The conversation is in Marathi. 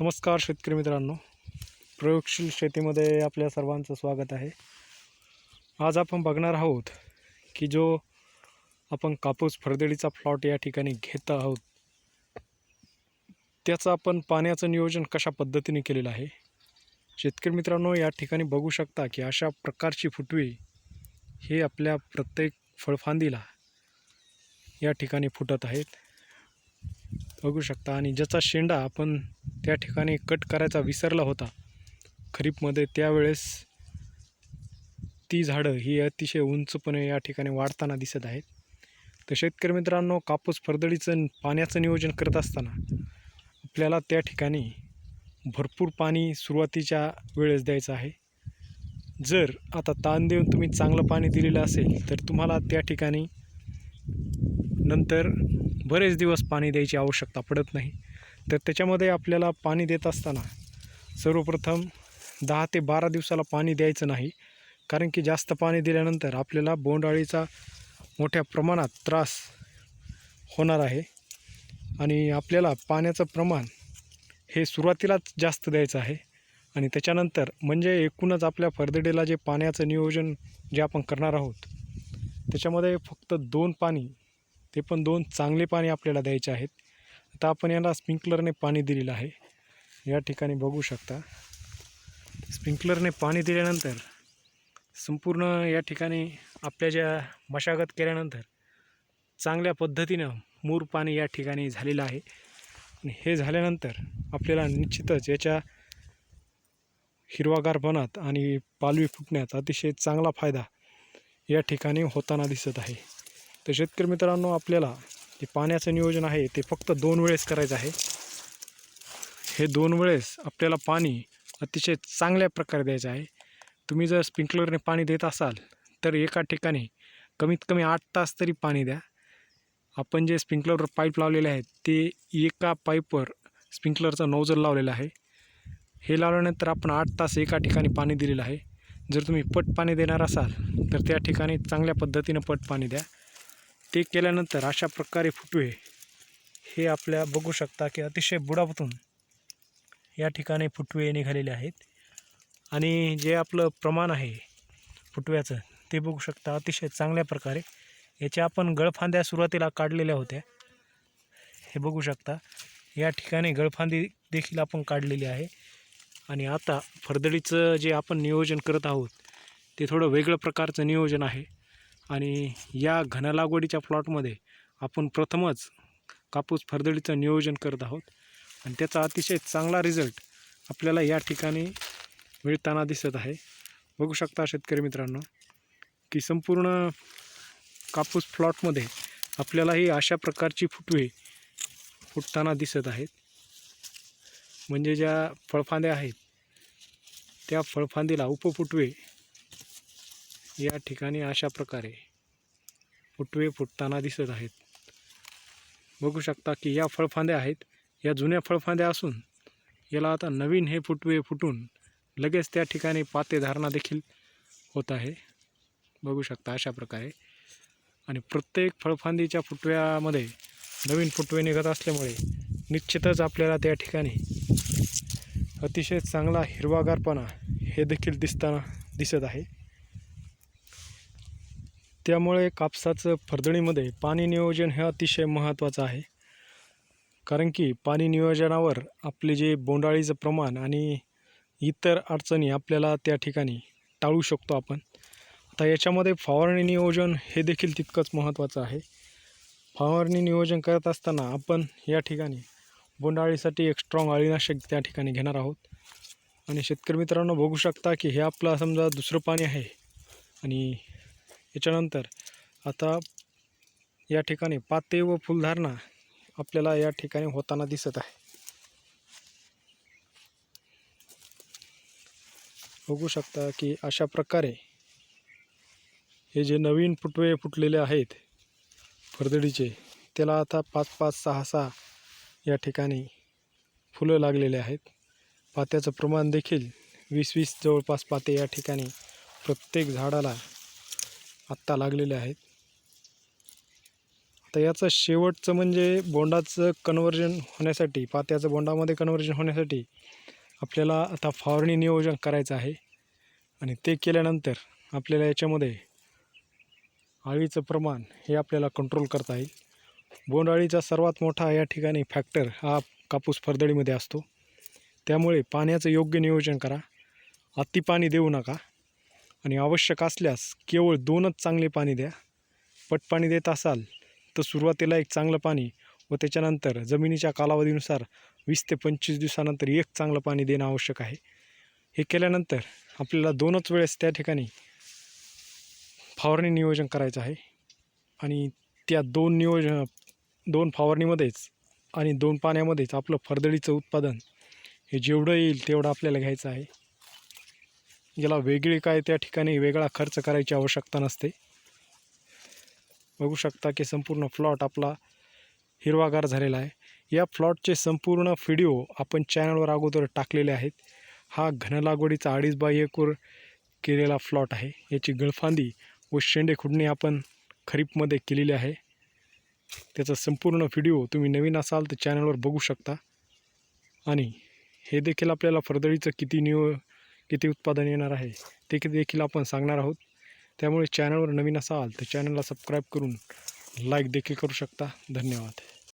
नमस्कार शेतकरी मित्रांनो. प्रयोगशील शेतीमध्ये आपल्या सर्वांचं स्वागत आहे. आज आपण बघणार आहोत की जो आपण कापूस फरदडीचा प्लॉट या ठिकाणी घेत आहोत त्याचं आपण पाण्याचं नियोजन कशा पद्धतीने केलेलं आहे? शेतकरी मित्रांनो या ठिकाणी बघू शकता की अशा प्रकारची फुटवी हे आपल्या प्रत्येक फळफांदीला या ठिकाणी फुटत आहेत. बघू शकता. आणि ज्याचा शेंडा आपण त्या ठिकाणी कट करायचा विसरला होता खरीपमध्ये त्यावेळेस ती झाडं ही अतिशय उंचपणे या ठिकाणी वाढताना दिसत आहेत. तर शेतकरी मित्रांनो कापूस फरदडीचं पाण्याचं नियोजन करत असताना आपल्याला त्या ठिकाणी भरपूर पाणी सुरुवातीच्या वेळेस द्यायचं आहे. जर आता ताण देऊन तुम्ही चांगलं पाणी दिलेलं असेल तर तुम्हाला त्या ठिकाणी नंतर बरेच दिवस पाणी द्यायची आवश्यकता पडत नाही. तर त्याच्यामध्ये आपल्याला पाणी देत असताना सर्वप्रथम दहा ते बारा दिवसाला पाणी द्यायचं नाही. कारण की जास्त पाणी दिल्यानंतर आपल्याला बोंडअळीचा मोठ्या प्रमाणात त्रास होणार आहे. आणि आपल्याला पाण्याचं प्रमाण हे सुरुवातीलाच जास्त द्यायचं आहे. आणि त्याच्यानंतर म्हणजे एकूणच आपल्या फरदडीला जे पाण्याचं नियोजन जे आपण करणार आहोत त्याच्यामध्ये फक्त दोन पाणी ते पण दोन चांगले पाणी आपल्याला द्यायचे आहेत. आता आपण याला स्प्रिंकलरने पाणी दिलेलं आहे. या ठिकाणी बघू शकता. स्प्रिंकलरने पाणी दिल्यानंतर संपूर्ण या ठिकाणी आपल्या ज्या मशागत केल्यानंतर चांगल्या पद्धतीनं मूर पाणी या ठिकाणी झालेलं आहे. आणि हे झाल्यानंतर आपल्याला निश्चितच याच्या हिरवागारपणात आणि पालवी फुटण्यात अतिशय चांगला फायदा या ठिकाणी होताना दिसत आहे. तर शेतकरी मित्रांनो आपल्याला जे पाण्याचं नियोजन आहे ते फक्त दोन वेळेस करायचं आहे. हे दोन वेळेस आपल्याला पाणी अतिशय चांगल्या प्रकारे द्यायचं आहे. तुम्ही जर स्प्रिंकलरने पाणी देत असाल तर एका ठिकाणी कमीत कमी आठ तास तरी पाणी द्या. आपण जे स्प्रिंकलरवर पाईप लावलेले आहेत ते एका पाईपवर स्प्रिंकलरचं नोजल लावलेला आहे. हे लावल्यानंतर आपण आठ तास एका ठिकाणी पाणी दिलेलं आहे. जर तुम्ही पट पाणी देणार असाल तर त्या ठिकाणी चांगल्या पद्धतीनं पट पाणी द्या. ते केल्यानंतर अशा प्रकारे फुटवे हे आपल्या बघू शकता की अतिशय बुडापातून या ठिकाणी फुटवे निघालेले आहेत. आणि जे आपलं प्रमाण आहे फुटव्याचं ते बघू शकता अतिशय चांगल्या प्रकारे. याच्या आपण गळफांद्या सुरुवातीला काढलेल्या होत्या. हे बघू शकता या ठिकाणी गळफांदी देखील आपण काढलेली आहे. आणि आता फरदडीचं जे आपण नियोजन करत आहोत ते थोडं वेगळं प्रकारचं नियोजन आहे. आणि या घनलागवडीच्या प्लॉटमध्ये आपण प्रथमच कापूस फरदडीचं नियोजन करत आहोत. आणि त्याचा अतिशय चांगला रिझल्ट आपल्याला या ठिकाणी मिळताना दिसत आहे. बघू शकता शेतकरी मित्रांनो की संपूर्ण कापूस प्लॉटमध्ये आपल्यालाही अशा प्रकारची फुटवे फुटताना दिसत आहेत. म्हणजे ज्या फळफांद्या आहेत त्या फळफांदीला उपफुटवे या ठिकाणी अशा प्रकारे फुटवे फुटताना दिसत आहेत. बघू शकता की या फळफांद्या आहेत. या जुन्या फळफांद्या असून याला आता नवीन हे फुटवे फुटून लगेच त्या ठिकाणी पातेधारणा देखील होत आहे. बघू शकता अशा प्रकारे. आणि प्रत्येक फळफांदीच्या फुटव्यामध्ये नवीन फुटवे निघत असल्यामुळे निश्चितच आपल्याला त्या ठिकाणी अतिशय चांगला हिरवागारपणा हे देखील दिसताना दिसत आहे. त्यामुळे कापसाचं फरदणीमध्ये पाणी नियोजन हे अतिशय महत्त्वाचं आहे. कारण की पाणी नियोजनावर आपले जे बोंडाळीचं प्रमाण आणि इतर अडचणी आपल्याला त्या ठिकाणी टाळू शकतो आपण. आता याच्यामध्ये फवारणी नियोजन हे देखील तितकंच महत्त्वाचं आहे. फवारणी नियोजन करत असताना आपण या ठिकाणी बोंडाळीसाठी एक स्ट्रॉंग अळीनाशक त्या ठिकाणी घेणार आहोत. आणि शेतकरी मित्रांनो बघू शकता की हे आपलं समजा दुसरं पाणी आहे आणि याच्यानंतर आता या ठिकाणी पाते व फुलधारणा आपल्याला या ठिकाणी होताना दिसत आहे. बघू शकता की अशा प्रकारे हे जे नवीन फुटवे फुटलेले आहेत फरदडीचे त्याला आता पाच पाच सहा सहा या ठिकाणी फुलं लागलेले आहेत. पात्याचं प्रमाण देखील वीस वीस जवळपास पाते या ठिकाणी प्रत्येक झाडाला आत्ता लागलेले आहेत. तर याचं शेवटचं म्हणजे बोंडाचं कन्वर्जन होण्यासाठी पात्याचं बोंडामध्ये कन्वर्जन होण्यासाठी आपल्याला आता फवारणी नियोजन करायचं आहे. आणि ते केल्यानंतर आपल्याला याच्यामध्ये आळीचं प्रमाण हे आपल्याला कंट्रोल करता येईल. बोंडअळीचा सर्वात मोठा या ठिकाणी फॅक्टर हा कापूस फरदळीमध्ये असतो. त्यामुळे पाण्याचं योग्य नियोजन करा. अति पाणी देऊ नका. आणि आवश्यक असल्यास केवळ दोनच चांगले पाणी द्या. पट पाणी देत असाल तर सुरुवातीला एक चांगलं पाणी व त्याच्यानंतर जमिनीच्या कालावधीनुसार वीस ते पंचवीस दिवसानंतर एक चांगलं पाणी देणं आवश्यक आहे. हे केल्यानंतर आपल्याला दोनच वेळेस त्या ठिकाणी फवारणी नियोजन करायचं आहे आणि त्या दोन नियोजन दोन फवारणीमध्येच आणि दोन पाण्यामध्येच आपलं फरदडीचं उत्पादन हे जेवढं येईल तेवढं आपल्याला घ्यायचं आहे. याला वेगळी काय त्या ठिकाणी वेगळा खर्च करायची आवश्यकता नसते. बघू शकता की संपूर्ण प्लॉट आपला हिरवागार झालेला आहे. या प्लॉटचे संपूर्ण व्हिडिओ आपण चॅनलवर अगोदर टाकलेले आहेत. हा घन लागवडीचा अडीच बाय एकूर केलेला प्लॉट आहे. याची गळफांदी व शेंडे खुडणी आपण खरीपमध्ये केलेली आहे. त्याचा संपूर्ण व्हिडिओ तुम्ही नवीन असाल तर चॅनलवर बघू शकता. आणि हे देखील आपल्याला फरदळीचं किती नियो किती उत्पादन येणार आहे ते देखील आपण सांगणार आहोत. त्यामुळे चॅनलवर नवीन असाल तर चॅनलला सबस्क्राईब करून लाईक देखील करू शकता. धन्यवाद.